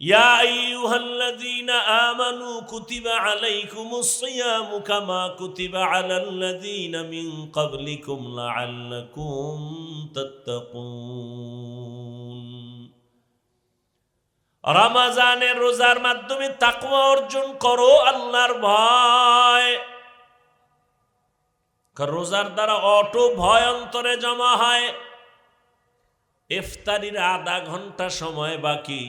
يا أيها الذين آمنوا كتب عليكم الصيام كما كتب على الذين من قبلكم لعلكم تتقون রমাজানের রোজার মাধ্যমে তাকওয়া অর্জন করো আল্লাহর ভয় কারণ রোজার দ্বারা অটো ভয় অন্তরে জমা হয় ইফতারির আধা ঘন্টা সময় বাকি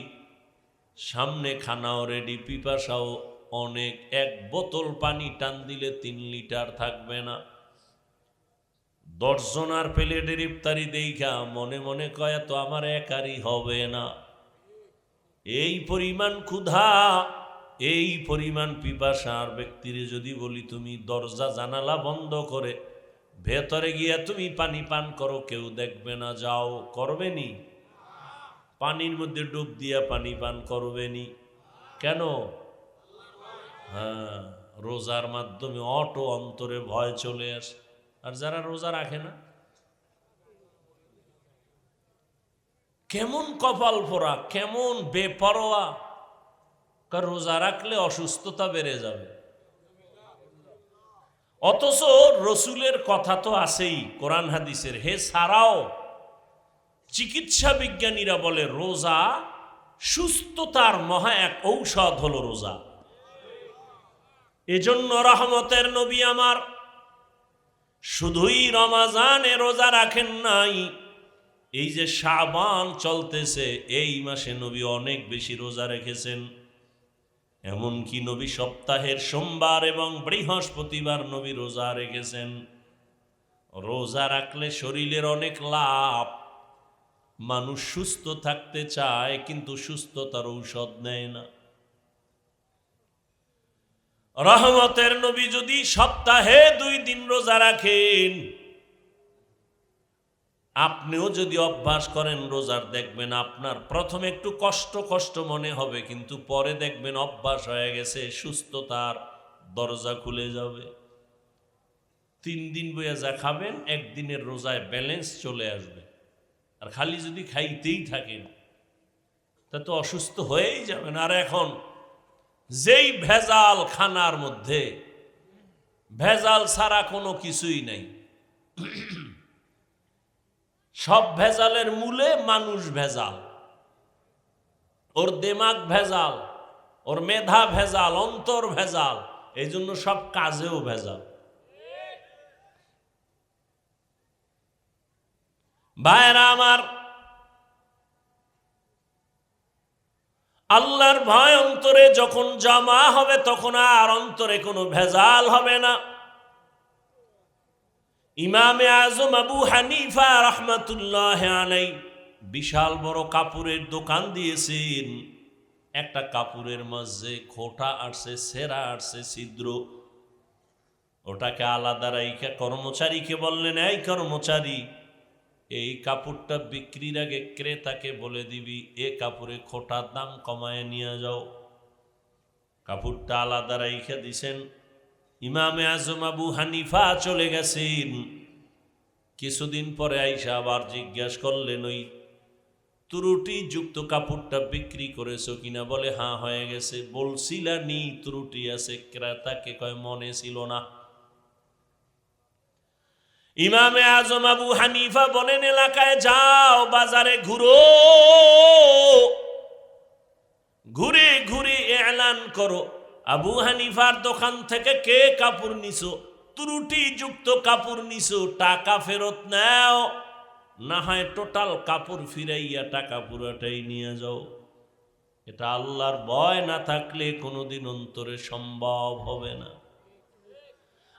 সামনে খানাও রেডি পিপাসাও অনেক। এক বোতল পানি টান দিলে তিন লিটার থাকবে না। দশজন আর প্লেটের ইফতারি দেখা মনে মনে কয় তো আমার একারই হবে না। এই পরিমাণ ক্ষুধা, এই পরিমাণ পিপাসার ব্যক্তির যদি বলি, তুমি দরজা জানালা বন্ধ করে ভেতরে গিয়া তুমি পানি পান করো, কেউ দেখবে না, যাও, করবে নি? পানির মধ্যে ডুব দিয়া পানি পান করবেনি। কেন? হ্যাঁ রোজার মাধ্যমে অটো অন্তরে ভয় চলে আসে। আর যারা রোজা রাখে না? কেমন কপাল পোড়া, কেমন বেপরোয়া। কার রোজা রাখলে অসুস্থতা বেড়ে যাবে। অথচ রসুলের কথা তো আছেই, কোরআন হাদিসের, হে সারাও চিকিৎসা বিজ্ঞানীরা বলে, রোজা সুস্থতার মহা এক ঔষধ হলো রোজা। এজন্য রহমতের নবী আমার, শুধুই রমাজানে রোজা রাখেন নাই, এই যে সাবান চলতেছে, এই মাসে নবী অনেক বেশি রোজা রেখেছেন। এমনকি নবী সপ্তাহের সোমবার এবং বৃহস্পতিবার নবী রোজা রেখেছেন। রোজা রাখলে শরীরের অনেক লাভ মানুষ সুস্থ থাকতে চায়, কিন্তু সুস্থতার ঔষধ নেয় না। রহমতের নবী যদি সপ্তাহে দুই দিন রোজা রাখেন, আপনিও যদি অভ্যাস করেন রোজার, দেখবেন আপনার প্রথমে একটু কষ্ট কষ্ট মনে হবে, কিন্তু পরে দেখবেন অভ্যাস হয়ে গেছে, সুস্থতার দরজা খুলে যাবে। তিন দিন বইয়া যা খাবেন, একদিনের রোজায় ব্যালেন্স চলে আসবে। আর খালি যদি খাইতেই থাকেন, তা তো অসুস্থ হয়েই যাবেন। আর এখন যেই ভেজাল খানার মধ্যে, ভেজাল ছাড়া কোনো কিছুই নাই। সব ভেজালের মূলে মানুষ ভেজাল। ওর দেমাগ ভেজাল, ওর মেধা ভেজাল, অন্তর ভেজাল এই জন্য সব কাজেও ভেজাল। ভাইরা আমার, আল্লাহর ভয় অন্তরে যখন জমা হবে তখন আর অন্তরে কোনো ভেজাল হবে না। ইমামে আজম আবু হানিফা রহমতুল্লাহ বিশাল বড় কাপড়ের দোকান দিয়েছেন। একটা কাপড়ের মাঝে খোটা আসছে, সেরা আসছে, ছিদ্র। ওটাকে আলাদা রাইখা কর্মচারীকে বললেন, এই কর্মচারী এই কাপড়টা বিক্রির আগে ক্রেতাকে বলে দিবি, এ কাপড়ে খোটার দাম কমায় নিয়ে যাও। কাপড়টা আলাদা রাইখা দিছেন। ইমামে আজম আবু হানিফা চলে গেছেন। কিছুদিন পরে আইসা আবার জিজ্ঞাস করলেন, ওই ত্রুটি যুক্ত কাপড়টা বিক্রি করেছ কিনা? বলে হ্যাঁ হয়ে গেছে। বলছিলা নি, ত্রুটি আছে। ক্রেতাকে কয়, মনে ছিল না। ইমামে আজম আবু হানিফা বলেন এলাকায়, যাও বাজারে ঘুরো। ঘুরে ঘুরে এলান করো। আবু হানিফার দোকান থেকে কে কাপড় নিছো? ত্রুটি যুক্ত কাপড় নিছো, টাকা ফেরত নাও। না হয় টোটাল কাপড় ফিরাইয়া টাকা পুরোটাই নিয়ে যাও। এটা আল্লাহর ভয় না থাকলে কোনোদিন অন্তরে সম্ভব হবে না।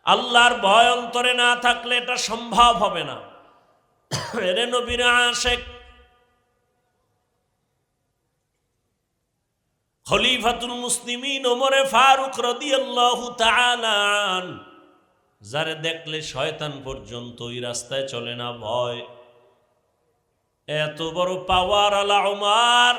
আল্লাহর ভয় অন্তরে না থাকলে এটা সম্ভব হবে না। এরে নবীর আশেক, খলিফাতুল মুসলিমিন ওমরে ফারুক রাদিয়াল্লাহু তাআলা আন, যারে দেখলে শয়তান পর্যন্ত ওই রাস্তায় চলে না ভয়। এত বড় পাওয়ার আলা ওমার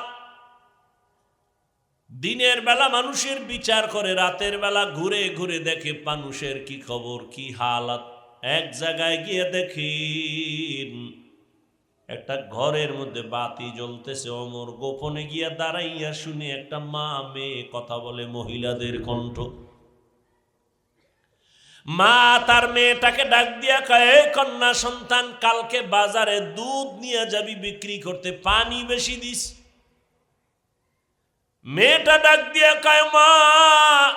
দিনের বেলা মানুষের বিচার করে, রাতের বেলা ঘুরে ঘুরে দেখে মানুষের কি খবর, কি হালাত। এক জায়গায় গিয়ে দেখেন, একটা ঘরের মধ্যে বাতি জ্বলতেছে। অমর গোপনে গিয়া দাঁড়াইয়া শুনে একটা মা মেয়ে কথা বলে মহিলাদের কণ্ঠ। মা তার মেয়েটাকে ডাক দিয়া কয়, "এই কন্যা সন্তান, কালকে বাজারে দুধ নিয়ে যাবি, বিক্রি করতে পানি বেশি দিস। মেয়েটা ডাক দিয়া কয়, মা,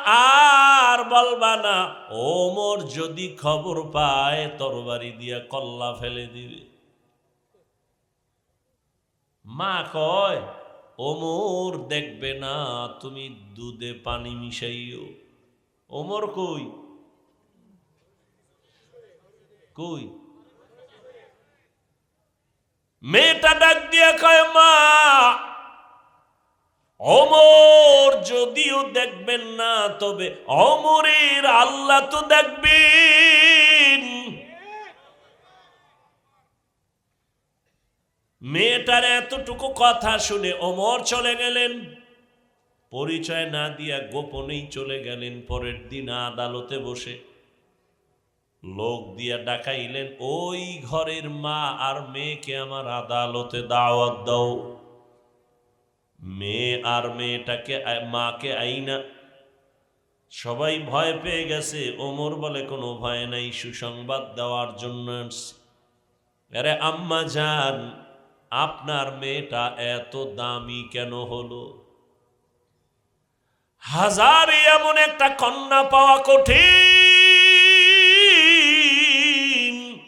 আর বলবা না, ওমর যদি খবর পায়, তরবারি দিয়া কল্লা ফেলে দিবে। মা কয়, ওমর দেখবে না, তুমি দুধে পানি মিশাইও। ওমর কই? কই? মেয়েটা ডাক দিয়া কয়, মা অমর যদিও দেখবেন না, তবে অমরের আল্লাহ তো দেখবেন। মেয়েটার এতটুকু কথা শুনে অমর চলে গেলেন। পরিচয় না দিয়া গোপনেই চলে গেলেন পরের দিন আদালতে বসে। লোক দিয়া ডাকাইলেন, ওই ঘরের মা আর মেয়েকে আমার আদালতে দাওয়াত দাও। মেয়ে আর মেয়েটাকে মাকে আইনা। সবাই ভয় পেয়ে গেছে। ওমর বলে, কোনো ভয় নাই, সুসংবাদ দেওয়ার জন্য আরে, আম্মা যান আপনার মেয়েটা এত দামি কেন হলো? হাজারে এমন একটা কন্যা পাওয়া কঠিন।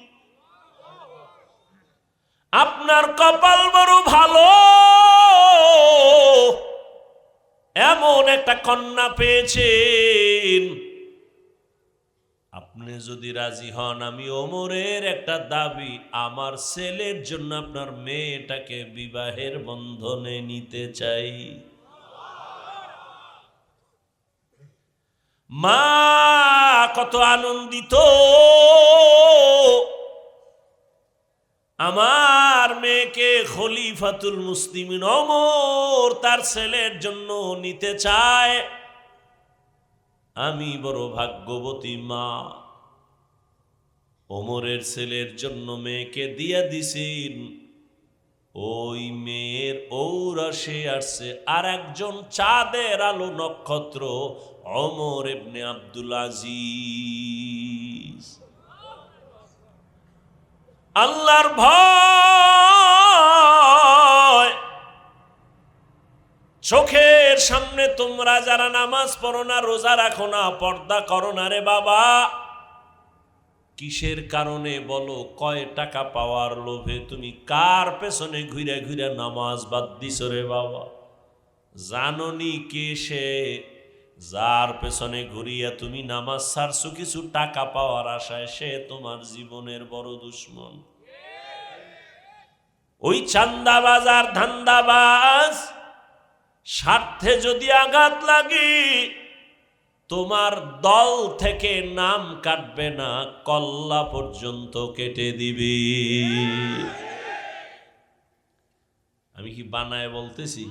আপনার কপাল বড় ভালো। এমন একটা কন্যা পেয়েছেন। আপনি যদি রাজি হন, আমি ওমরের একটা দাবি, আমার ছেলের জন্য আপনার মেয়েটাকে বিবাহের বন্ধনে নিতে চাই। মা, কত আনন্দিত! আমার মেয়েকে খলিফাতুল মুসলিমিন অমর তার ছেলের জন্য নিতে চায়। আমি বড় ভাগ্যবতী মা। ওমরের ছেলের জন্য মেয়েকে দিয়া দিছেন। ওই মেয়ের ঔরসে আসছে। আর একজন চাঁদের আলো নক্ষত্র অমর এবনে আব্দুল আজিজ। আল্লাহর ভয়। চোখের সামনে তোমরা যারা নামাজ পড়ো না, রোজা রাখো না, পর্দা করো না রে বাবা। কিসের কারণে বলো, কয় টাকা পাওয়ার লোভে তুমি কার পেছনে ঘুরে ঘুরে নামাজ বাদ দিছ রে বাবা? জাননি কে সে? যার পেছনে ঘুরিয়া তুমি নামাজ ছাড়ছো কিছু টাকা পাওয়ার আশায় সে তোমার জীবনের বড় দুশ্মন। ওই চান্দাবাজ আর ধান্দাবাজ, স্বার্থে যদি আঘাত লাগে, তোমার দল থেকে নাম কাটবে না, কল্লা পর্যন্ত কেটে দিবে। আমি কি বানায় বলতেছি?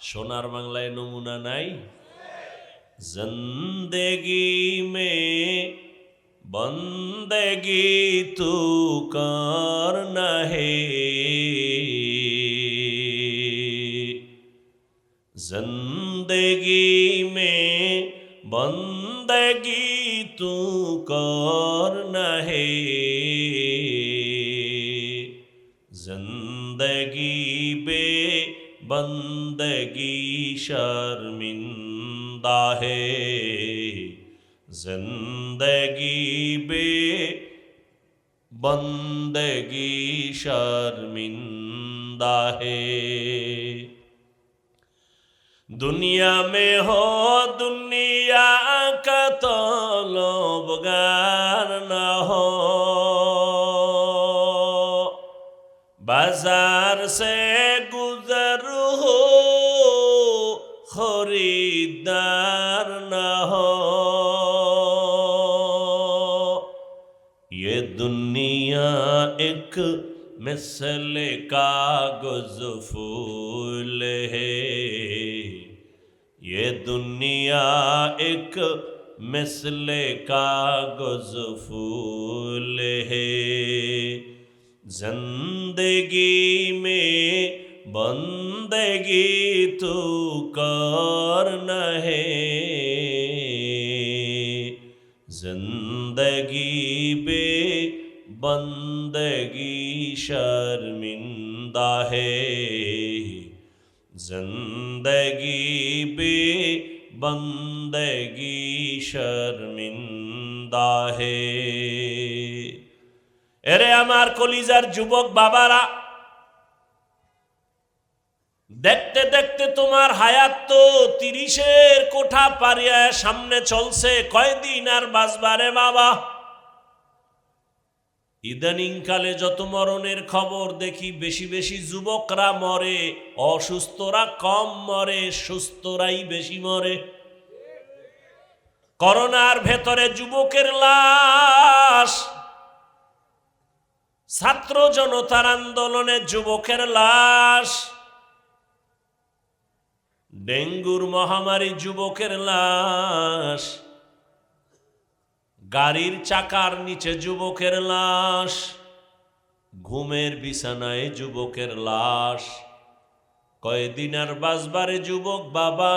সোনার বাংলায় নমুনা নাই? ज़िंदगी में बंदगी तू कार ज़िंदगी में बंदगी तू कर शर्मिंदा है दुनिया में हो दुनिया का तो लोबगार न हो बाजार से गुजर हो खरीदार न हो ये दुनिया एक मिसल कागज़ फूल है। ये दुनिया एक मिसल कागज़ फूल है। ज़िंदगी में बंदगी तू कर नहे ज़िंदगी शर्मिंदा है जिंदगी बे बंदगी शर्मिंदा है এরে আমার কলিজার যুবক বাবারা দেখতে দেখতে তোমার হায়াত তো তিরিশের কোঠা পারিয়া সামনে চলছে কয়দিন আর বাঁচবারে বাবা ইদানিং কালে যত মরণের খবর দেখি, বেশি বেশি যুবকরা মরে, অসুস্থরা কম মরে, সুস্থরাই বেশি মরে। করোনার ভেতরে যুবকের লাশ, ছাত্র জনতার আন্দোলনে যুবকের লাশ, ডেঙ্গুর মহামারী যুবকের লাশ গাড়ির চাকার নিচে যুবকের লাশ, ঘুমের বিছানায় যুবকের লাশ। কয়দিন আর বাজবারে যুবক বাবা,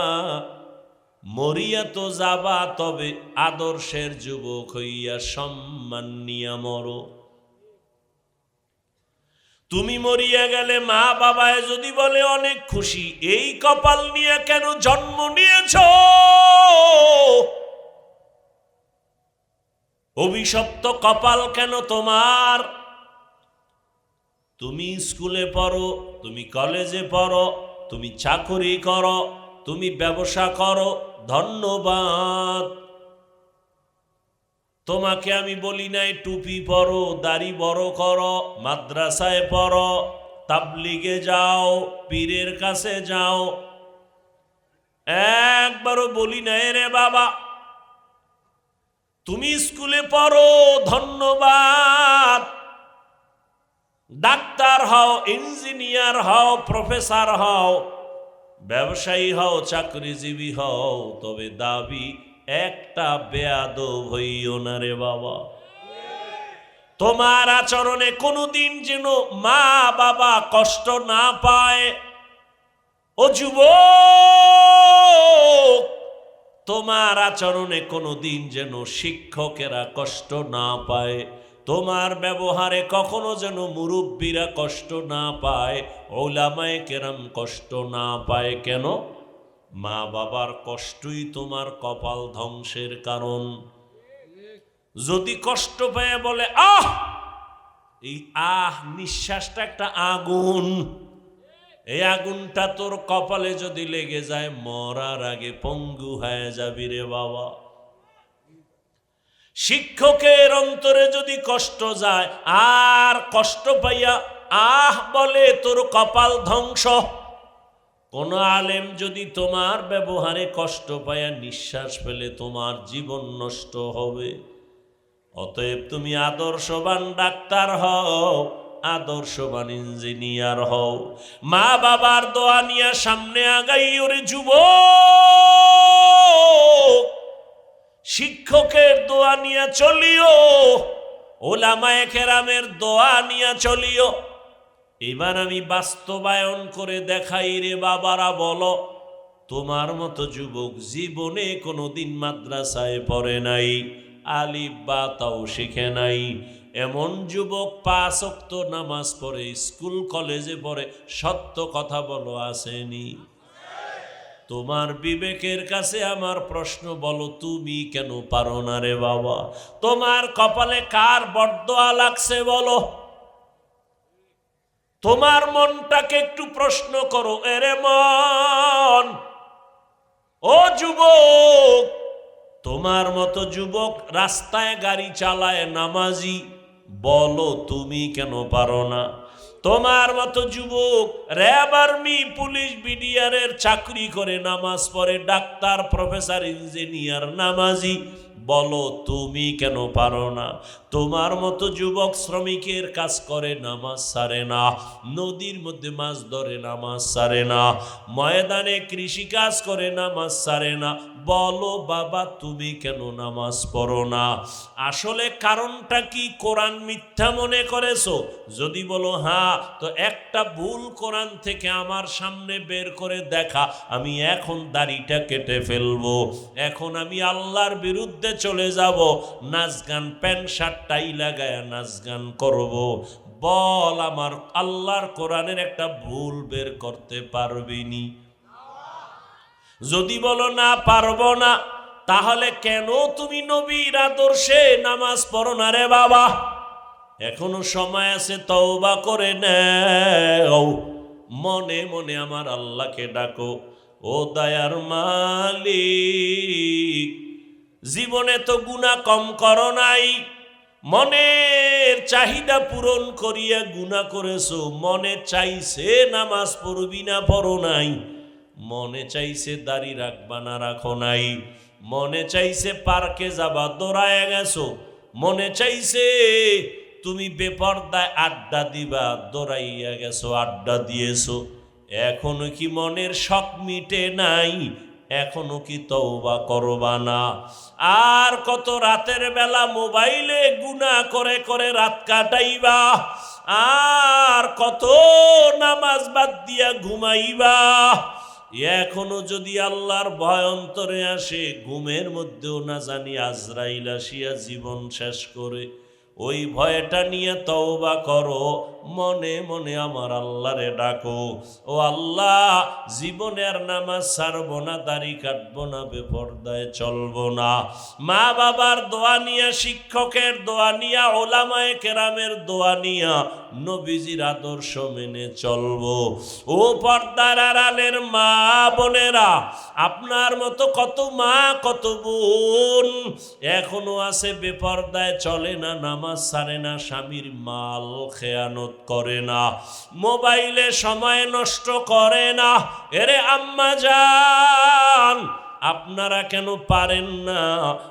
মরিয়া তো যাবা, তবে আদর্শের যুবক হইয়া সম্মান নিয়া মরো। তুমি মরিয়া গেলে মা বাবায় যদি বলে অনেক খুশি, এই কপাল নিয়ে কেন জন্ম নিয়েছ? অভিশপ্ত কপাল কেন তোমার? তুমি স্কুলে পড়ো, তুমি কলেজে পড়ো, তুমি চাকরি করো, তুমি ব্যবসা করো, ধন্যবাদ। তোমাকে আমি বলি নাই, টুপি পরো, দাড়ি বড় করো, মাদ্রাসায় পড়ো, তাবলিগে যাও, পীরের কাছে যাও। একবারও বলি নাই রে বাবা। তুমি স্কুলে পড়ো, ধন্যবাদ। ডাক্তার হও, ইঞ্জিনিয়ার হও, প্রফেসর হও, ব্যবসায়ী হও, চাকরিজীবী হও, তবে দাবি একটা বেয়াদ হইও না রে বাবা। তোমার আচরণে কোনোদিন যেন মা বাবা কষ্ট না পায়। ও যুব তোমার আচরণে কোনো দিন যেন শিক্ষকেরা কষ্ট না পায়, তোমার ব্যবহারে কখনো যেন মুরব্বীরা কষ্ট না পায়, ওলামায় কেরাম কষ্ট না পায় কেন? মা বাবার কষ্টই তোমার কপাল ধ্বংসের কারণ। যদি কষ্ট পেয়ে বলে, আহ! এই আহ নিঃশ্বাসটা একটা আগুন। এই আগুনটা তোর কপালে যদি লেগে যায়, মরার আগে পঙ্গু হয়ে যাবি রে বাবা। শিক্ষকের অন্তরে যদি কষ্ট যায়, আর কষ্ট পাইয়া, আহ বলে তোর কপাল ধ্বংস। কোন আলেম যদি তোমার ব্যবহারে কষ্ট পায়া নিঃশ্বাস ফেলে, তোমার জীবন নষ্ট হবে। অতএব তুমি আদর্শবান ডাক্তার হও। আদর্শবান ইঞ্জিনিয়ার হও। মা বাবার দোয়া নিয়ে সামনে আগাই ওরে যুব শিক্ষকের দোয়া নিয়ে চলিও। ওলামায়ে কেরামের দোয়া নিয়ে চলিও। এবার আমি বাস্তবায়ন করে দেখাই রে বাবারা, বলো। তোমার মতো যুবক জীবনে কোনোদিন মাদ্রাসায় পড়ে নাই, আলিফ বা তাও শিখে নাই। এমন যুবক পাঁচ অক্ত নামাজ পড়ে, স্কুল, কলেজে পড়ে, সত্য কথা বলো, আসেনি। তোমার বিবেকের কাছে আমার প্রশ্ন, বলো, তুমি কেন পারো না রে বাবা? তোমার কপালে কার বরদোয়া লাগছে, বলো? তোমার মনটাকে একটু প্রশ্ন করো, এরে মন। ও যুবক, তোমার মতো যুবক রাস্তায় গাড়ি চালায় নামাজি। বলো তুমি কেন পারো না? তোমার মতো যুবক, র্যাব আর্মি, পুলিশ, বিডিআরের চাকরি করে নামাজ পড়ে, ডাক্তার, প্রফেসর, ইঞ্জিনিয়ার, নামাজি, বলো তুমি কেন পারো না? তোমার মতো যুবক শ্রমিকের কাজ করে নামাজ সারে না। নদীর মধ্যে মাছ ধরে নামাজ সারে না। ময়দানে কৃষি কাজ করে নামাজ সারে না। বলো বাবা, তুমি কেন নামাজ পড়ো না? আসলে কারণটা কি কোরআন মিথ্যা মনে করেছ? যদি বলো হ্যাঁ তো একটা ভুল কোরআন থেকে আমার সামনে বের করে দেখা। আমি এখন দাড়িটা কেটে ফেলব। এখন আমি আল্লাহর বিরুদ্ধে চলে যাব। নাচ গান, প্যান্ট শার্ট টাই লাগায় নাচ গান করব। বল আমার আল্লাহর কোরআনের একটা ভুল বের করতে পারবিনি যদি বলো না, পারব না, তাহলে কেন তুমি নবীর আদর্শে নামাজ পড়ো না রে বাবা? এখনও সময় আছে, তওবা করে নেও। মনে মনে আমার আল্লাহকে ডাকো, ও দয়ার মালিক। জীবনে তো গুণা কম করো নাই। মনের চাহিদা পূরণ করিয়া গুণা করেছ, মনে চাইছে নামাজ পড়বি না, পড়ো নাই। মনে চাইছে দাড়ি রাখবা না, রাখো নাই। মনে চাইছে পার্কে যাবা দৌড়ায় গেছো। মনে চাইছে তুমি বেপর্দায় আড্ডা দিবা, দৌড়াইয়া গেছো, আড্ডা দিয়েছ। এখনও কি মনের শখ মিটে নাই? এখনও কি তওবা করবা না? আর কত রাতের বেলা মোবাইলে গুনা করে করে রাত কাটাইবা? আর কত নামাজ বাদ দিয়া ঘুমাইবা? এখনও যদি আল্লাহর ভয় অন্তরে আসে, ঘুমের মধ্যেও না জানি আজরাইল আসিয়া জীবন শেষ করে। ওই ভয়টা নিয়ে তওবা করো। মনে মনে আমার আল্লাহরে ডাকো। ও আল্লাহ জীবনের নামাজ ছাড়বো না, দাড়ি কাটবো না, বেপর্দায় চলবো না। মা বাবার দোয়া নিয়া, শিক্ষকের দোয়া নিয়া, ওলামায়ে কেরামের দোয়া নবীজির আদর্শ মেনে চলবো। ও পর্দার আড়ালের মা বোনেরা, আপনার মতো কত মা, কত বোন এখনও আছে, বেপর্দায় চলে না, নামাজ সারে না, স্বামীর মাল খেয়ানত করে না। মোবাইলে সময় নষ্ট করে না। এরে আম্মা যান আপনারা কেন পারেন না?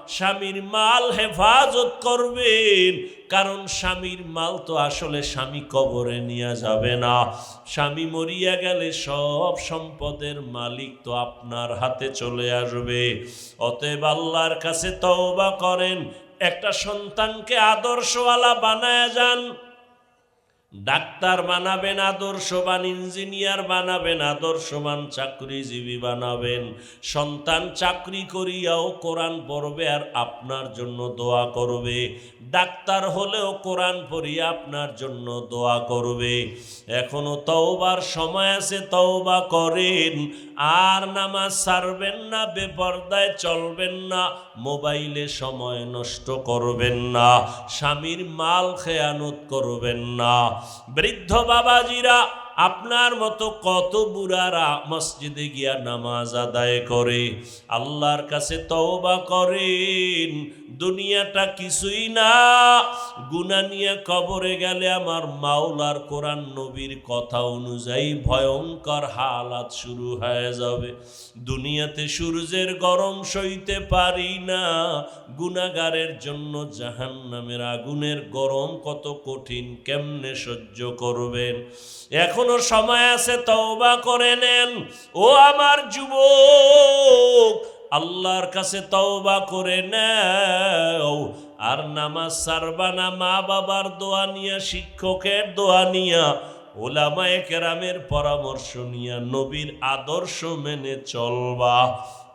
স্বামীর মাল হেফাজত করবেন। কারণ স্বামীর মাল তো আসলে স্বামী কবরে নিয়ে যাবে না। স্বামী মরিয়া গেলে সব সম্পদের মালিক তো আপনার হাতে চলে আসবে। অতএব আল্লাহর কাছে তওবা করেন। একটা সন্তানকে আদর্শওয়ালা বানায় যান। ডাক্তার বানাবেন, আদর্শবান ইঞ্জিনিয়ার বানাবেন, আদর্শবান চাকরিজীবী বানাবেন। সন্তান চাকরি করিয়াও কোরআন পড়বে আর আপনার জন্য দোয়া করবে। ডাক্তার হলেও কোরআন পড়িয়া আপনার জন্য দোয়া করবে। এখনও তওবার সময় আছে, তওবা করেন। আর নামাজ সারবেন না, বেপর্দায় চলবেন না, মোবাইলে সময় নষ্ট করবেন না, স্বামীর মাল খেয়ানত করবেন না। বৃদ্ধ বাবাজিরা আপনার মতো কত বুড়ারা মসজিদে গিয়া নামাজ আদায় করে, আল্লাহর কাছে তওবা করেন। দুনিয়াটা কিছুই না। গুনা নিয়ে কবরে গেলে আমার মাওলার কোরআন নবীর কথা অনুযায়ী ভয়ঙ্কর হালাত শুরু হয়ে যাবে। দুনিয়াতে সূর্যের গরম সইতে পারি না। গুনাগারের জন্য জাহান্নামের আগুনের গরম কত কঠিন, কেমনে সহ্য করবেন? এখনও সময় আছে, তওবা করে নেন। ও আমার যুবক, আল্লাহর কাছে তওবা করে নেও। আর নামাজ সারবা না মা বাবার দোয়া নিয়া, শিক্ষকের দোয়া নিয়া, ওলামায়ে কেরামের পরামর্শ নিয়া, নবীর আদর্শ মেনে চলবা।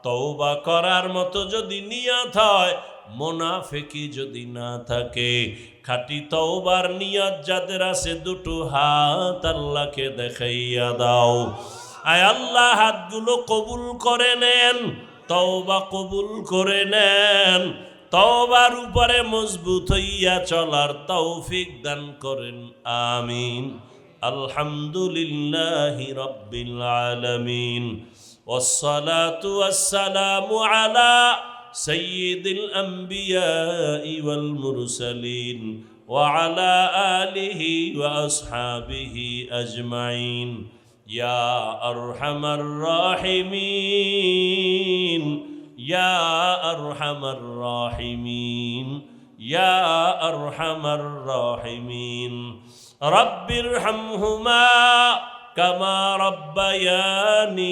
তওবা করার মতো যদি নিয়াত হয় মোনাফেকি যদি না থাকে খাটি তওবার নিয়ত যাদের আছে দুটো হাত আল্লাহকে দেখাইয়া দাও আয় আল্লাহ হাতগুলো কবুল করে নেন তওবা কবুল করে নেন তওবার উপরে মজবুত হইয়া চলার তৌফিক দান করেন আমিন আলহামদুলিল্লাহি রব্বিল আলামিন والصلاة والسلام على سيد الأنبياء والمرسلين وعلى آله وأصحابه أجمعين. يا أرحم الراحمين. يا أرحم الراحمين. يا أرحم الراحمين. رب ارحمهما كما ربياني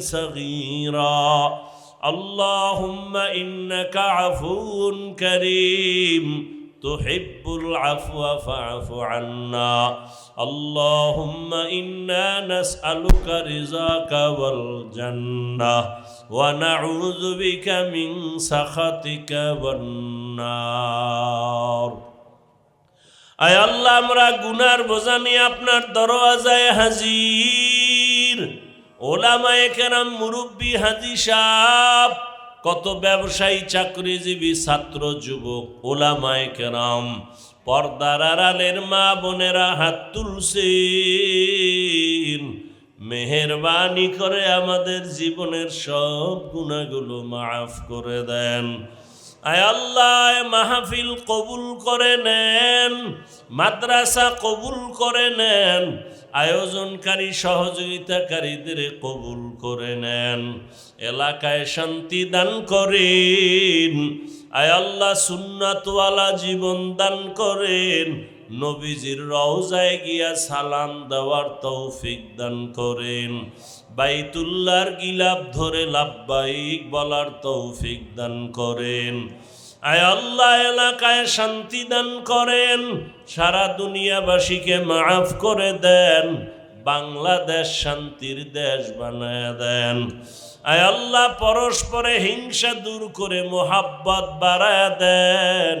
صغيرا. اللهم إنك عفو كريم تحب العفو فاعف عنا اللهم إنا نسألك رزاك والجنة ونعوذ بك من سخطك والنار আয় আল্লাহ আমরা গুনার বোঝা নিয়ে আপনার দরওয়াজায় হাজির ওলামায়ে কেরাম মুরব্বী হাজি কত ব্যবসায়ী চাকরিজীবী ছাত্র যুবক, ওলামায়ে কেরাম, পর্দার আড়ালের মা বোনেরা হাত তুলছেন। মেহেরবানি করে আমাদের জীবনের সব গুণাগুলো মাফ করে দেন। আয় আল্লাহ মাহফিল কবুল করে নেন, মাদ্রাসা কবুল করে নেন আয়োজনকারী, সহযোগিতাকারীদের কবুল করে নেন। এলাকায় শান্তি দান করেন। আয় আল্লাহ, সুন্নাতওয়ালা জীবন দান করেন। নবীজির রওজায় গিয়া সালাম দেওয়ার তৌফিক দান করেন। বাইতুল্লার গিলাপ ধরে লাভবাহিক বলার তৌফিক দান করেন। আয় আল্লাহ এলাকায় শান্তি দান করেন, সারা দুনিয়াবাসীকে মাফ করে দেন, বাংলাদেশ শান্তির দেশ বানায় দেন। আয় আল্লাহ পরস্পরে হিংসা দূর করে মোহাব্বত বাড়ায় দেন।